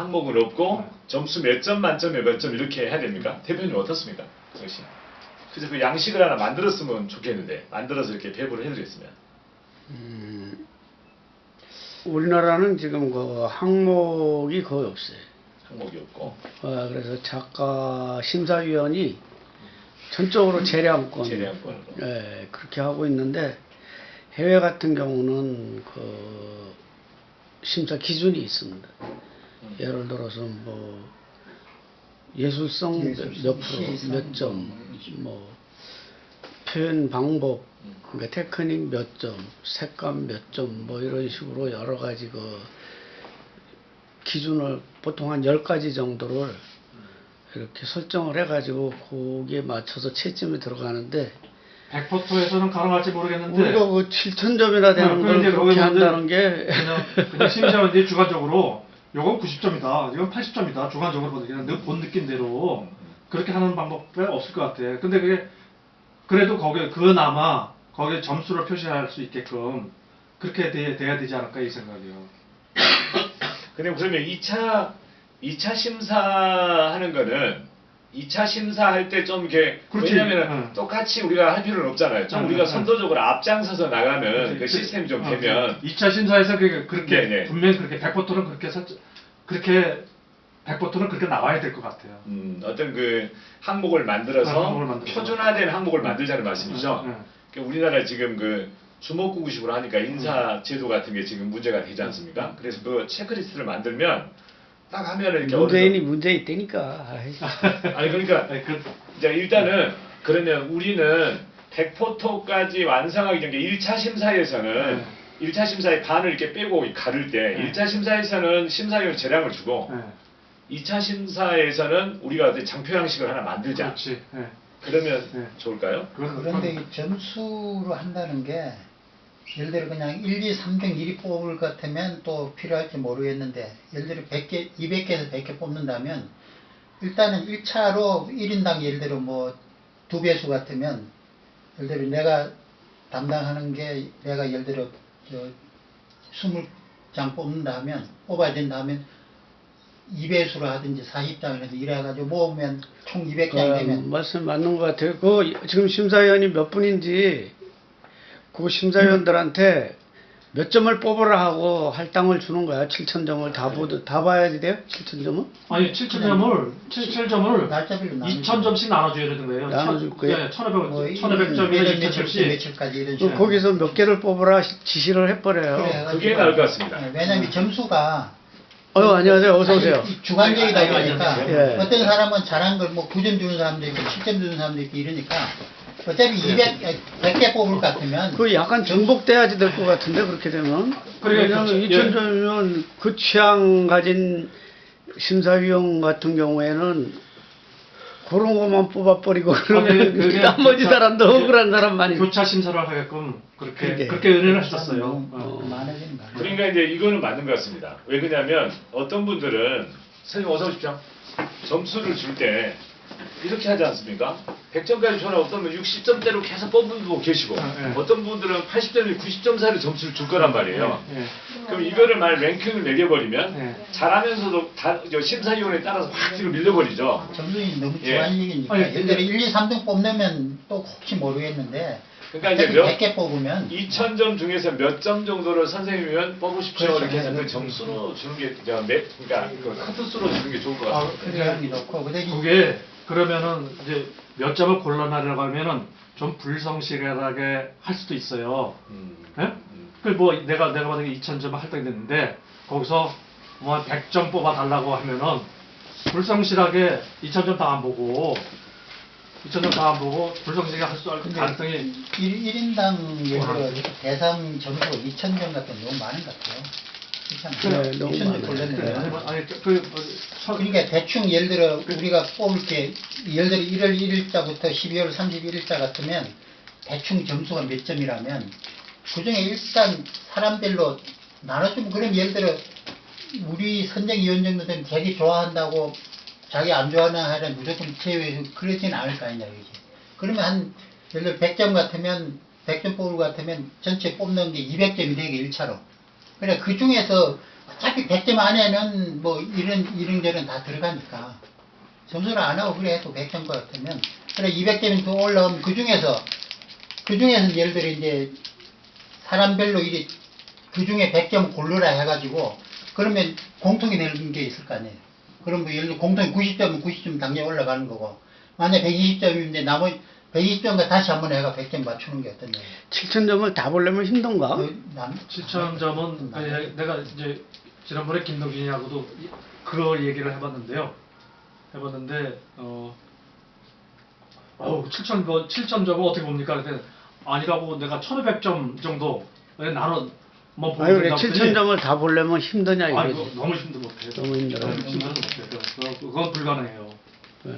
항목을 없고 네. 점수 몇 점 만점에 몇 점 이렇게 해야 됩니까? 대표님 어떻습니까? 그것이. 그래서 그 양식을 하나 만들었으면 좋겠는데 만들어서 이렇게 배부를 해드렸으면 음, 우리나라는 지금 그 항목이 거의 없어요. 항목이 없고 어, 그래서 작가 심사위원이 전적으로 재량권, 재량권으로. 예, 그렇게 하고 있는데 해외 같은 경우는 그 심사 기준이 있습니다. 음. 예를 들어서 뭐 예술성 몇, 프로, 몇 점, 뭐뭐 표현 방법, 음. 그러니까 테크닉 몇 점, 색감 몇 점, 뭐 이런 식으로 여러 가지 그 기준을 보통 한 10가지 정도를 이렇게 설정을 해가지고 거기에 맞춰서 채점이 들어가는데 백포토에서는 가능할지 모르겠는데 우리가 그 7천 점이나 되는 네, 걸 그렇게 한다는 게 그냥, 그냥 심사위원들이 주관적으로 요건 90점이다, 이건 80점이다 주관적으로 보는 그냥 느- 본 느낌대로 그렇게 하는 방법이 없을 것 같아. 근데 그게 그래도 거기에 그나마 거기에 점수를 표시할 수 있게끔 그렇게 돼, 돼야 되지 않을까 이 생각이요. 근데 그러면 2차 2차 심사하는 거는 2차 심사할 때 좀 이렇게 그렇지. 왜냐면은 응. 똑같이 우리가 할 필요는 없잖아요. 좀 응, 우리가 응, 선도적으로 앞장서서 나가는 그 시스템이 좀 되면 2차 심사에서 그게 그렇게 네 네. 분명히 그렇게 백포토는 그렇게 설정 그렇게 백포토는 그렇게 나와야 될 것 같아요. 음, 어떤 그 항목을 만들어서 아, 항목을. 표준화된 항목을 만들자는 말씀이죠. 응, 응. 그 우리나라 지금 그 주먹구구식으로 하니까 인사 제도 같은 게 지금 문제가 되지 않습니까? 그래서 그 체크리스트를 만들면 딱 하면은 이렇게 문재인이 문제 있다니까. 아이. 아니 그러니까 아니, 그, 이제 일단은 그러면 우리는 100포토까지 완성하기 전에 1차 심사에서는 1차 심사의 반을 이렇게 빼고 가를 때 네. 1차 심사에서는 심사위원 재량을 주고 네. 2차 심사에서는 우리가 장표 양식을 하나 만들자. 그렇지. 네. 그러면 네. 좋을까요? 그런데 이 점수로 한다는 게 예를 들어 그냥 1, 2, 3등 1위 뽑을 것 같으면 또 필요할지 모르겠는데 예를 들어 100개, 200개에서 100개 뽑는다면 일단은 1차로 1인당 예를 들어 뭐 두 배수 같으면 예를 들어 내가 담당하는 게 내가 예를 들어 저 20장 뽑는다 하면 뽑아야 된다 하면 2배수로 하든지 40장이라든지 이래가지고 모으면 총 200장이 그 되면 말씀 맞는 것 같아요. 그 지금 심사위원이 몇 분인지 그 심사위원들한테 몇 점을 뽑으라 하고 할당을 주는 거야. 7천 점을 다 보도 다 봐야지 돼요? 7천 점은? 아니 7점을 7점을 날짜별로 나누죠. 2,000점씩 나눠줘야 되는 거예요. 나눠줄 거예요? 네, 1,500, 뭐 1,500점이나 며칠, 2,000점씩. 며칠까지 이런 그 식으로. 거기서 몇 개를 뽑으라 시- 지시를 해버려요. 그래가지고 그게 나을 것 같습니다. 네, 왜냐면 점수가 어 안녕하세요. 어서 오세요. 이 주관적이다 아니, 아니, 보니까 아니, 아니. 예. 어떤 사람은 잘한 걸 뭐 9점 주는 사람도 있고 7점 주는 사람도 있고 이러니까 어차피 200, 100개 뽑을 것 같으면 그 약간 정복돼야지 될 것 같은데 그렇게 되면 그러니까 왜냐면 그- 2천 점이면 그 취향 가진 심사위원 같은 경우에는 그런 것만 뽑아버리고 그러면 그게- 그게 나머지 사람도 억울한 사람 많이 교차 심사를 하게끔 그렇게 그게. 그렇게 의뢰를 했었어요. 너무 어. 그러니까 이제 이거는 맞는 것 같습니다. 왜 그러냐면 어떤 분들은 선생님 어서 오십시오. 점수를 줄 때 이렇게 하지 않습니까? 100점까지 줘라 어떤 분 60점대로 계속 뽑는 분 계시고 아, 네. 어떤 분들은 80점이 90점 사이로 점수를 줄 거란 말이에요. 예, 예. 그럼 이거를 만 랭킹을 매겨버리면 네. 잘하면서도 다, 저 심사위원에 따라서 확 뒤로 밀려버리죠. 점수이 너무 예. 주관적이니까 아니, 예를 들어 1, 2, 3등 뽑으면 또 혹시 모르겠는데 그러니까 이제 몇 100개 뽑으면 2,000점 중에서 몇 점 정도를 선생님이면 뽑으십시오. 그렇죠. 이렇게 해서 그 그렇죠. 점수로 주는 게, 그러니까 그 카트수로 주는 게 좋을 것 아, 좋고 근데 이- 그게 그러면은 이제 몇 점을 골라내려고 하면은 좀 불성실하게 할 수도 있어요. 음. 예? 음. 그뭐 내가 내가 만약에 2,000점 할당됐는데 거기서 뭐 100점 뽑아 달라고 하면은 불성실하게 2,000점 다 안 보고 2,000점 다 안 보고 불성실하게 할수 근데 가능성이 1, 인당 예를 들어 대상 점수가 2,000점 같은 게 너무 많은 것 같아요. 네, 너무 2,000점 많아요. 골랐는데 아니, 뭐, 아니 그, 그 뭐, 서- 그러니까 대충 예를 들어 우리가 뽑을 게 예를 들어 1월 1일자부터 12월 31일자 같으면 대충 점수가 몇 점이라면 그 중에 일단 사람별로 나눠주면 그럼 예를 들어 우리 선정위원 정도 되면 되게 좋아한다고 자기 안 좋아하는 하는 무조건 제외해서 그러지는 않을 거 아니냐 그지. 그러면 한 예를 들어 100점 같으면 100점 뽑을 것 같으면 전체 뽑는 게 200점이 되게 1차로 그래 그 중에서 어차피 100점 안에는 뭐 이런 이런저런 다 들어가니까 점수를 안 하고 그래 해도 100점 것 같으면 그래 200점이 더 올라오면 그 중에서 그 중에서 예를 들어 이제 사람별로 이게 그 중에 100점 고르라 해가지고 그러면 공통이 되는 게 있을 거 아니에요. 그럼 뭐 예를 들어 공통이 90점은 90점 당연히 올라가는 거고 만약 120점인데 나머지 120점과 다시 한번 해가 100점 맞추는 게 어떠냐. 7천 점을 다 보려면 힘든가? 그 남- 7천 점은 그 내가 이제 지난번에 김동진이하고도 이- 그 얘기를 해봤는데요. 해봤는데 어, 어우 7천 점 7천 점을 어떻게 봅니까? 그때 아니라고 내가 1,500점 정도 나는 뭐 아유, 그래, 된다고 7천 했더니 점을 다 보려면 힘드냐 아. 이거 너무 힘든 것 같아요. 너무 힘들어요. 네, 힘든 것 같아요. 그거- 그건 불가능해요. 네.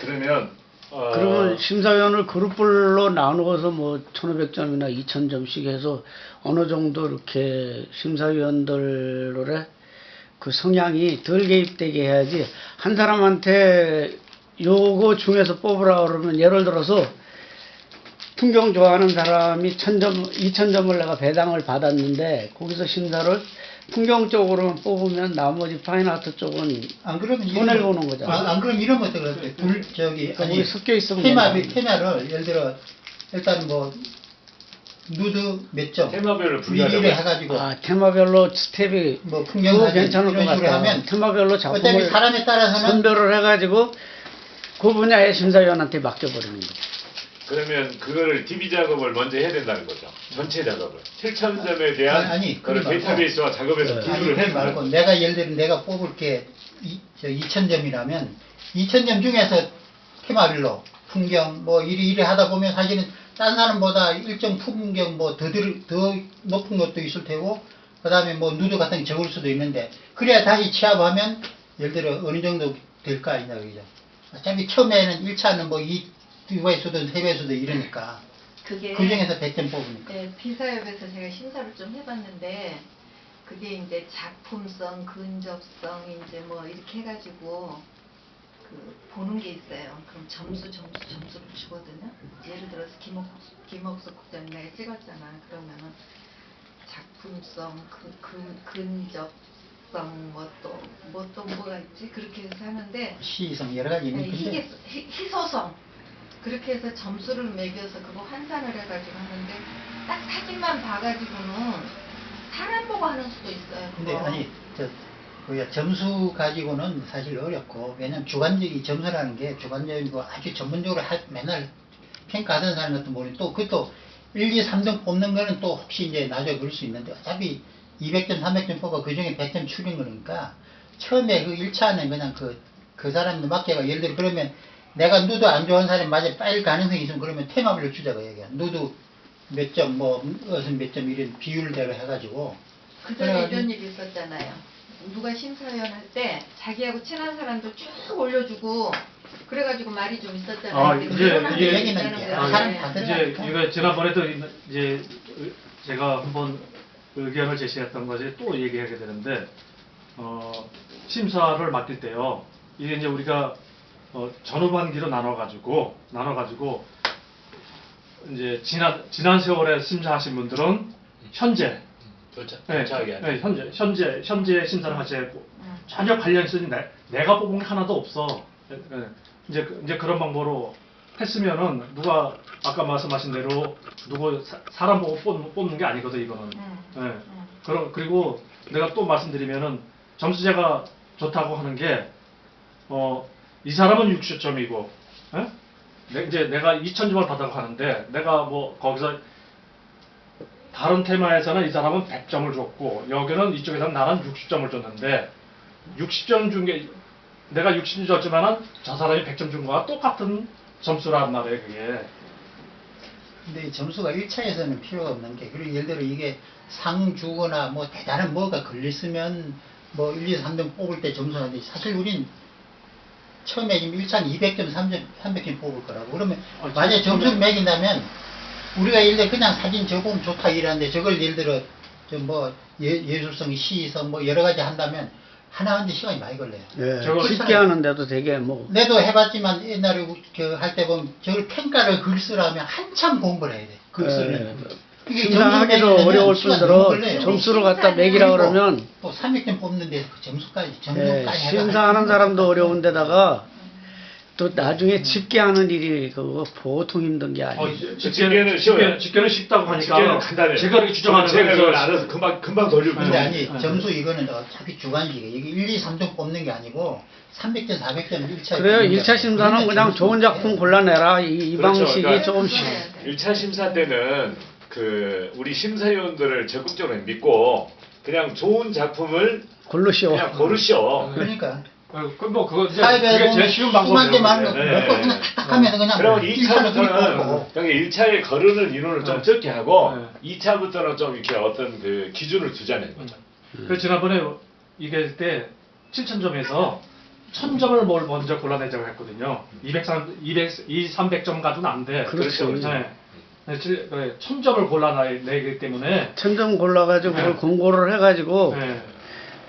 네. 그러면 어, 그러면 심사위원을 그룹별로 나누어서 뭐 1500점이나 2000점씩 해서 어느 정도 이렇게 심사위원들의 그 성향이 덜 개입되게 해야지 한 사람한테 요거 중에서 뽑으라 그러면 예를 들어서 풍경 좋아하는 사람이 1000점, 2000점을 내가 배당을 받았는데 거기서 심사를 풍경 쪽으로만 뽑으면 나머지 파인아트 쪽은 안 그러면 손해를 이런- 보는 거잖아. 아, 안 그러면 이런 것도 그렇대. 불 저기 아니 섞여 있으면 테마 되나? 테마를 예를 들어 일단 뭐 누드 몇 점, 테마별로 분류하자고요. 해가지고 아 테마별로 스텝이 뭐 풍경 그거 사진 괜찮을 것 이런 식으로 같아. 하면 테마별로 작품을 사람에 따라서는 선별을 해가지고 그 분야의 심사위원한테 맡겨버리는 거. 그러면 그거를 DB 작업을 먼저 해야 된다는 거죠. 전체 작업을. 7,000점에 대한 아니, 아니, 그런. 데이터베이스와 작업에서 그래 해야 말고. 내가 예를 들어 내가 뽑을 게 이, 저 2,000점이라면 2,000점 중에서 테마별로 풍경 뭐 이리 이리 하다 보면 사실은 딴 사람보다 일정 풍경 뭐더 더 높은 것도 있을 테고 그 다음에 뭐 누드 같은 게 적을 수도 있는데 그래야 다시 취합하면 예를 들어 어느 정도 될까 아니냐 그죠. 어차피 처음에는 1차는 뭐 2 배수든 3배수든 이러니까 그게 그 중에서 100점 뽑으니까 네, 비사협에서 제가 심사를 좀 해봤는데 그게 이제 작품성, 근접성 이제 뭐 이렇게 해가지고 그 보는 게 있어요. 그럼 점수, 점수, 점수를 주거든요. 예를 들어서 김옥 김옥석 국장님 내가 찍었잖아. 그러면은 작품성, 그, 근, 근접성 뭐 또 뭐 또 뭐가 있지? 그렇게 해서 하는데 시성 여러 가지 있는 네, 희소성 그렇게 해서 점수를 매겨서 그거 환산을 해가지고 하는데 딱 사진만 봐가지고는 사람 보고 하는 수도 있어요. 근데. 아니 저 뭐야 점수 가지고는 사실 어렵고 왜냐면 주관적인 점수라는 게 주관적이고 아주 전문적으로 하, 맨날 평가하던 사람 같은 모르또 그것도 1, 2, 3등 뽑는 거는 또 혹시 이제 나중에 그럴 수 있는데 어차피 200점, 300점 뽑아 그 중에 100점 추린 거니까 처음에 그 1차는 그냥 그, 그 사람들 맡겨가 예를 들어 그러면 내가 누드 안 좋아하는 사람이 맞아 빠일 가능성이 있으면 그러면 테마별로 주자고 얘기야. 누드 몇 점, 뭐, 어선 몇점 이런 비율대로 해가지고 그전에 이런 일이 있었잖아요. 누가 심사위원 할 때 자기하고 친한 사람들 쭉 올려주고 그래가지고 말이 좀 있었잖아요. 아, 이제 이게- 얘기는 거예요. 아, 사람 네. 다 이제. 이거 지난번에도 이제 제가 한번 의견을 제시했던 것이 또 얘기하게 되는데 어, 심사를 맡길 때요. 이게 이제 우리가 어, 전후반기로 나눠가지고 나눠가지고 이제 지난 지난 세월에 심사하신 분들은 현재. 네, 괜찮게 네, 현재 현재 현재 심사를 하시고 음. 전혀 관련 있으니 내, 내가 뽑은 게 하나도 없어. 예, 예. 이제 그- 이제 그런 방법으로 했으면은 누가 아까 말씀하신 대로 누구 사, 사람 보고 뽑, 뽑는 게 아니거든 이거는. 음. 예. 음. 그럼 그리고 내가 또 말씀드리면은 점수제가 좋다고 하는 게 어, 이 사람은 60점이고, 예? 내, 이제 내가 2,000점을 받아고 하는데, 내가 뭐, 거기서, 다른 테마에서는 이 사람은 100점을 줬고, 여기는 이쪽에서는 나는 60점을 줬는데, 60점 준 게, 내가 60점 줬지만은, 저 사람이 100점 준 거와 똑같은 점수란 말이에요, 그게. 근데 이 점수가 1차에서는 필요가 없는 게 그리고 예를 들어 이게 상 주거나 뭐 대단한 뭐가 걸렸으면 뭐 1, 2, 3등 뽑을 때 점수하는데 사실 우린 처음에 지금 1차는 200점, 3점, 300점 뽑을 거라고 그러면 아, 만약에 점수를 매긴다면 우리가 예를 들어 그냥 사진 저보면 좋다 이러는데 저걸 예를 들어 좀뭐 예술성, 시성 뭐 여러 가지 한다면 하나 하는데 시간이 많이 걸려요. 예, 저걸 쉽게 참- 하는데도 되게 뭐 내도 해봤지만 옛날에 그할때 보면 저걸 평가를 글 쓰라면 한참 공부를 해야 돼. 글 예, 쓰려면. 심사하기도 어려울 걸려요. 점수를 갖다 매기라 그리고 그러면 또 300점 뽑는데 그 점수까지 예, 점수까지 심사하는 사람도 어려운데다가 또 나중에 집계하는 일이 그거 보통 힘든 게 어, 아니에요. 이제 집계는 집계는 쉬워요. 집계는, 쉽다고 하니까 집계는 간단해요. 제가 이렇게 주장하는 제가 그걸 알아서 금방 금방 돌리고 근데 아니 네. 점수 이거는 어차피 주관식이에요. 이게 1, 2, 3점 뽑는 게 아니고 300점, 400점 1차 그래요. 1차 심사는 그냥 좋은 작품 골라내라. 이, 이 그렇죠. 방식이 그러니까 조금씩. 네. 1차 심사 때는 그 우리 심사위원들을 적극적으로 믿고 그냥 좋은 작품을 고르시오. 그냥 고르시오. 그러니까 어, 그뭐 그거 이제 사회에 그게 제일 쉬운 방법이에요. 개 많은 거 네. 그냥 탁탁 하면서 그냥 그러면 1차로 2차부터는 그냥 1차에 거르는 인원을 좀 네. 적게 하고 네. 2차부터는 좀 이렇게 어떤 그 기준을 두자는 거죠. 그 지난번에 이게 때 7,000점에서 1,000점을 뭘 먼저 골라내자고 했거든요. 203, 200, 2, 300점 가지고는 안 돼. 그렇죠. 그렇죠. 네. 네, 칠- 그래, 1,000점을 골라내기 때문에 천점 골라가지고 그걸 네. 공고를 해가지고 네.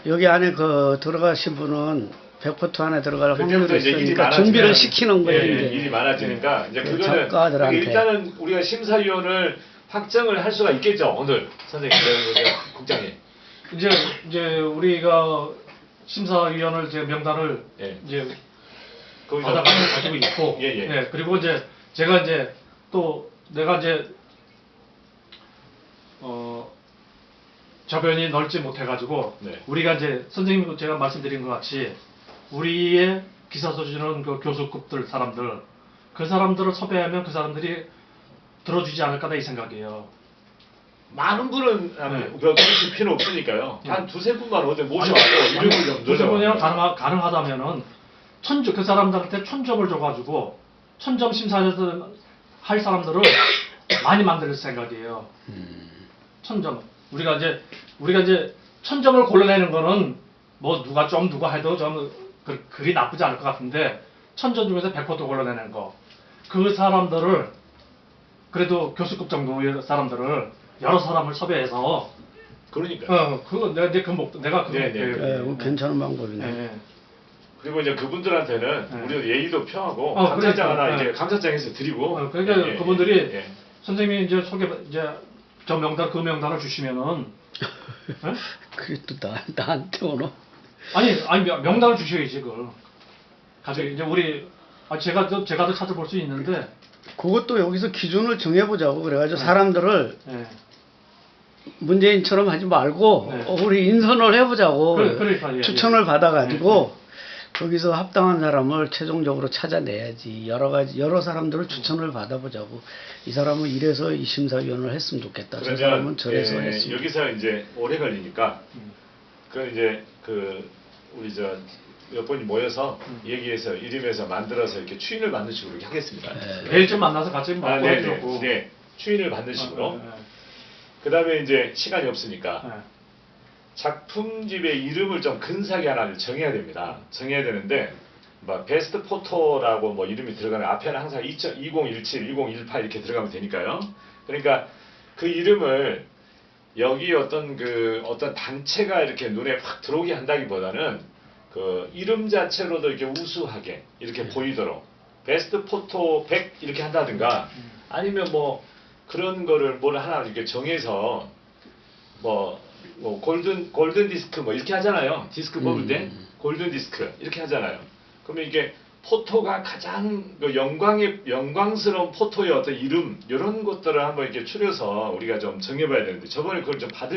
여기 안에 그 들어가신 분은 100% 안에 들어갈 확률이 이제 일이 있으니까 준비를 시키는 거예요. 예, 예, 이제. 일이 많아지니까 이제 그 그거는 작가들한테. 일단은 우리가 심사위원을 확정을 할 수가 있겠죠 오늘 선생님 국장님. 이제 이제 우리가 심사위원을 제 명단을 예. 이제 거기서 받아가지고 가지고 있고, 예, 예. 그리고 이제 제가 이제 또 내가 이제 어 저변이 넓지 못해가지고 네. 우리가 이제 선생님 제가 말씀드린 것 같이 우리의 기사 써주는 그 교수급들 사람들 그 사람들을 섭외하면 그 사람들이 들어주지 않을까다 이 생각이에요. 많은 분은 아, 네. 그 필요 없으니까요. 한 두세 분만 어디 모셔와서 이름을 좀 그냥 넣어서 가능하, 가능하다면은 천점 그 사람들한테 천점을 줘가지고 천점 심사를 할 사람들을 많이 만들 생각이에요. 천점 우리가 이제 우리가 이제 천점을 골라내는 거는 뭐 누가 좀 누가 해도 좀 그, 그리 나쁘지 않을 것 같은데 천점 중에서 100%도 골라내는 거 그 사람들을 그래도 교수급 정도의 사람들을 여러 사람을 섭외해서 그러니까. 어 그거 내가 이제 그 목, 내가 그 네, 네, 목표예요. 예, 그거 괜찮은 방법이네. 예, 예. 그리고 이제 그분들한테는 네. 우리가 예의도 표하고 어, 감사장 그러니까, 하나 네. 이제 감사장에서 드리고. 어, 그러니까 예, 예, 그분들이 예, 예. 선생님이 이제 소개 이제 저 명단 그 명단을 주시면은 예? 그게 또 나, 나한테 오노? 아니 아니 명- 명단을 주셔야지 그걸 가지고 이제 우리 아 제가 또 제가 더 찾아볼 수 있는데 그것도 여기서 기준을 정해보자고 그래가지고 네. 사람들을 예. 문재인처럼 하지 말고 네. 어, 우리 인선을 해보자고 그래, 그러니까, 예, 추천을 예. 받아가지고 거기서 합당한 사람을 최종적으로 찾아내야지 여러 가지 여러 사람들을 추천을 받아보자고 이 사람은 이래서 이 심사위원을 했으면 좋겠다 저 사람은 그러면 저래서 예, 했으면 여기서 이제 오래 걸리니까 음. 그 이제 그 우리 저몇 분이 모여서 음. 얘기해서 이름에서 만들어서 이렇게 추인을 받는 식으로 이렇게 하겠습니다. 네. 내일 좀 만나서 같이 뭐 아, 네, 네, 네. 추인을 받는 식으로. 어, 예, 그 다음에 이제 시간이 없으니까 예, 예. 작품집의 이름을 좀 근사하게 하나를 정해야 됩니다. 정해야 되는데 뭐 베스트 포토라고 뭐 이름이 들어가면 앞에는 항상 20, 2017, 2018 이렇게 들어가면 되니까요. 그러니까 그 이름을 여기 어떤 그 어떤 단체가 이렇게 눈에 확 들어오게 한다기보다는 그 이름 자체로도 이렇게 우수하게 이렇게 보이도록 베스트 포토 100 이렇게 한다든가 아니면 뭐 그런 거를 뭘 하나 이렇게 정해서 뭐, 뭐 골든 골든 디스크 뭐 이렇게 하잖아요. 디스크 뽑을 때 음. 골든 디스크 이렇게 하잖아요. 그러면 이게 포토가 가장 그 영광의 영광스러운 포토의 어떤 이름 이런 것들을 한번 이렇게 추려서 우리가 좀 정해봐야 되는데 저번에 그걸 좀 받을